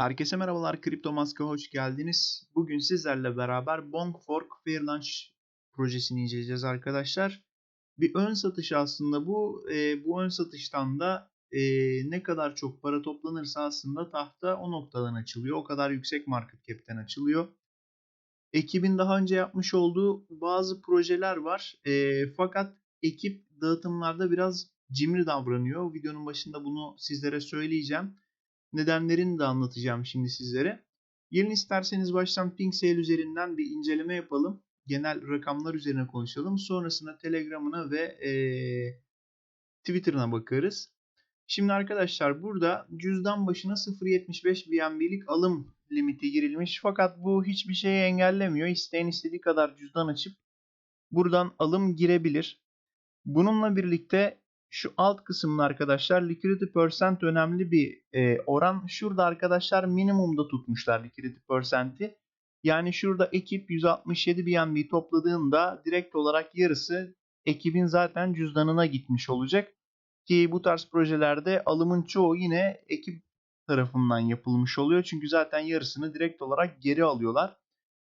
Herkese merhabalar, Kripto Mask'a hoş geldiniz. Bugün sizlerle beraber Bongfork Fair Launch projesini inceleyeceğiz arkadaşlar. Bir ön satış aslında bu. E, bu ön satıştan da e, ne kadar çok para toplanırsa aslında tahta o noktadan açılıyor. O kadar yüksek market cap'ten açılıyor. Ekibin daha önce yapmış olduğu bazı projeler var. E, fakat ekip dağıtımlarda biraz cimri davranıyor. Videonun başında bunu sizlere söyleyeceğim. Nedenlerini de anlatacağım şimdi sizlere. Gelin isterseniz baştan Pink Sale üzerinden bir inceleme yapalım. Genel rakamlar üzerine konuşalım. Sonrasında Telegram'ına ve ee, Twitter'ına bakarız. Şimdi arkadaşlar burada cüzdan başına 0.75 BNB'lik alım limiti girilmiş. Fakat bu hiçbir şeyi engellemiyor. İsteyen istediği kadar cüzdan açıp buradan alım girebilir. Bununla birlikte şu alt kısımda arkadaşlar liquidity percent önemli bir e, oran. Şurada arkadaşlar minimumda tutmuşlar liquidity percent'i. Yani şurada ekip 167 BNB topladığında direkt olarak yarısı ekibin zaten cüzdanına gitmiş olacak. Ki bu tarz projelerde alımın çoğu yine ekip tarafından yapılmış oluyor. Çünkü zaten yarısını direkt olarak geri alıyorlar.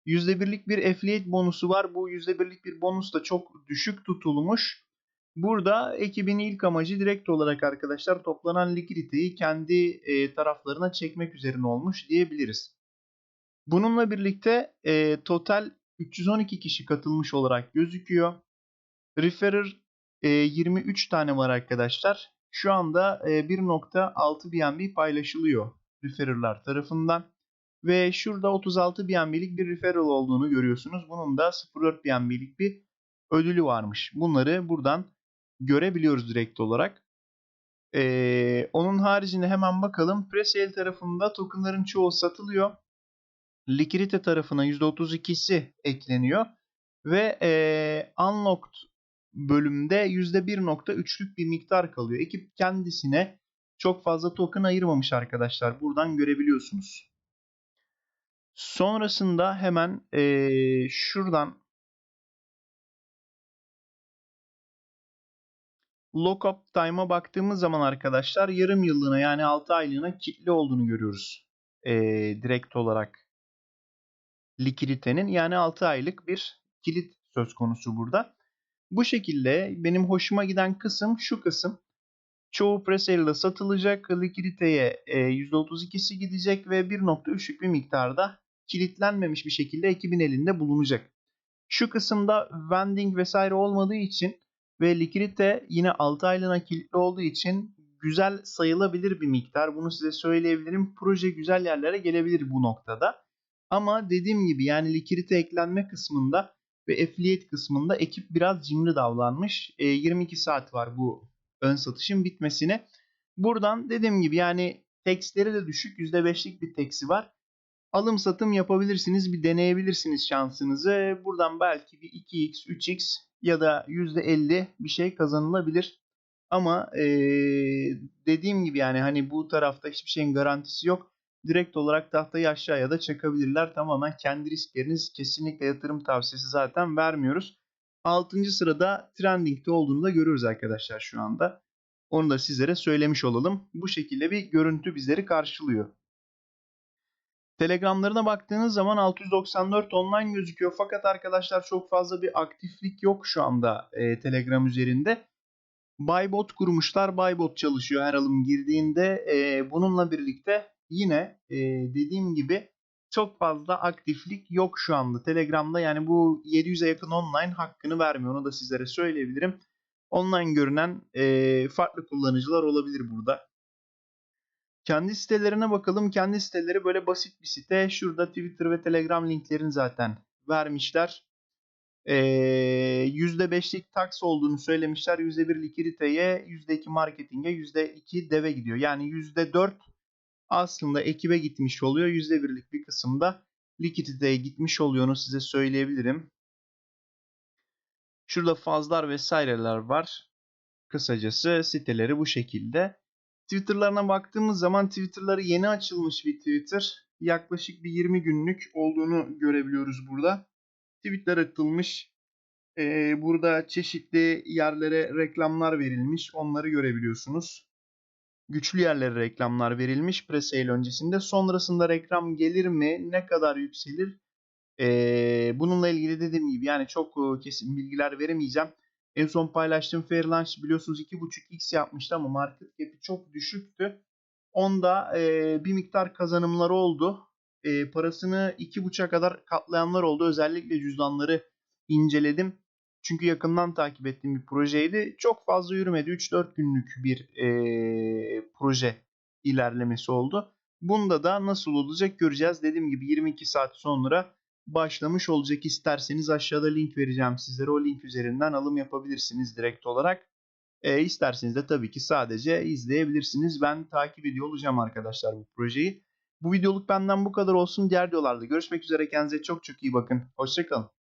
%1'lik bir affiliate bonusu var. Bu %1'lik bir bonus da çok düşük tutulmuş. Burada ekibin ilk amacı direkt olarak arkadaşlar toplanan likiditeyi kendi e, taraflarına çekmek üzerine olmuş diyebiliriz. Bununla birlikte e, total 312 kişi katılmış olarak gözüküyor. Referrer e, 23 tane var arkadaşlar. Şu anda e, 1.6 BNB paylaşılıyor referrerlar tarafından. Ve şurada 36 BNB'lik bir referral olduğunu görüyorsunuz. Bunun da 0.4 BNB'lik bir ödülü varmış. Bunları buradan görebiliyoruz direkt olarak. Ee, onun haricinde hemen bakalım. Presale tarafında tokenların çoğu satılıyor. Likidite tarafına %32'si ekleniyor. Ve e, unlocked bölümde %1.3'lük bir miktar kalıyor. Ekip kendisine çok fazla token ayırmamış arkadaşlar. Buradan görebiliyorsunuz. Sonrasında hemen e, şuradan lockup time'a baktığımız zaman arkadaşlar yarım yıllığına yani 6 aylığına kilitli olduğunu görüyoruz. Ee, direkt olarak likiditenin yani 6 aylık bir kilit söz konusu burada. Bu şekilde benim hoşuma giden kısım şu kısım. Çoğu presale'da satılacak. Likiditeye e, %32'si gidecek ve 1.3'lük bir miktarda kilitlenmemiş bir şekilde ekibin elinde bulunacak. Şu kısımda vending vesaire olmadığı için ve likidite yine 6 aylığına kilitli olduğu için güzel sayılabilir bir miktar. Bunu size söyleyebilirim. Proje güzel yerlere gelebilir bu noktada. Ama dediğim gibi yani likidite eklenme kısmında ve affiliate kısmında ekip biraz cimri davranmış. E, 22 saat var bu ön satışın bitmesine. Buradan dediğim gibi yani tekstleri de düşük %5'lik bir teksi var. Alım satım yapabilirsiniz bir deneyebilirsiniz şansınızı. Buradan belki bir 2x 3x ya da %50 bir şey kazanılabilir. Ama ee, dediğim gibi yani hani bu tarafta hiçbir şeyin garantisi yok. Direkt olarak tahtayı aşağıya da çakabilirler. Tamamen kendi riskleriniz kesinlikle yatırım tavsiyesi zaten vermiyoruz. 6. sırada trending'de olduğunu da görüyoruz arkadaşlar şu anda. Onu da sizlere söylemiş olalım. Bu şekilde bir görüntü bizleri karşılıyor. Telegramlarına baktığınız zaman 694 online gözüküyor. Fakat arkadaşlar çok fazla bir aktiflik yok şu anda e, Telegram üzerinde. Buybot kurmuşlar. Buybot çalışıyor her alım girdiğinde. E, bununla birlikte yine e, dediğim gibi çok fazla aktiflik yok şu anda Telegram'da. Yani bu 700'e yakın online hakkını vermiyor. Onu da sizlere söyleyebilirim. Online görünen e, farklı kullanıcılar olabilir burada. Kendi sitelerine bakalım. Kendi siteleri böyle basit bir site. Şurada Twitter ve Telegram linklerini zaten vermişler. Ee, %5'lik tax olduğunu söylemişler. %1 likiditeye, %2 marketinge, %2 deve gidiyor. Yani %4 aslında ekibe gitmiş oluyor. %1'lik bir kısımda likiditeye gitmiş oluyor. Onu size söyleyebilirim. Şurada fazlar vesaireler var. Kısacası siteleri bu şekilde. Twitter'larına baktığımız zaman Twitter'ları yeni açılmış bir Twitter. Yaklaşık bir 20 günlük olduğunu görebiliyoruz burada. Tweetler atılmış. Ee, burada çeşitli yerlere reklamlar verilmiş. Onları görebiliyorsunuz. güçlü yerlere reklamlar verilmiş presale öncesinde. Sonrasında reklam gelir mi? Ne kadar yükselir? Ee, bununla ilgili dediğim gibi yani çok e, kesin bilgiler veremeyeceğim. En son paylaştığım Fairlaunch biliyorsunuz 2.5x yapmıştı ama market cap'i çok düşüktü. Onda e, bir miktar kazanımları oldu. E, parasını 2.5'a kadar katlayanlar oldu. Özellikle cüzdanları inceledim. Çünkü yakından takip ettiğim bir projeydi. Çok fazla yürümedi. 3-4 günlük bir e, proje ilerlemesi oldu. Bunda da nasıl olacak göreceğiz. Dediğim gibi 22 saat sonra başlamış olacak. İsterseniz aşağıda link vereceğim sizlere. O link üzerinden alım yapabilirsiniz direkt olarak. E, isterseniz de tabii ki sadece izleyebilirsiniz. Ben takip ediyor olacağım arkadaşlar bu projeyi. Bu videoluk benden bu kadar olsun. Diğer videolarda görüşmek üzere. Kendinize çok çok iyi bakın. Hoşçakalın.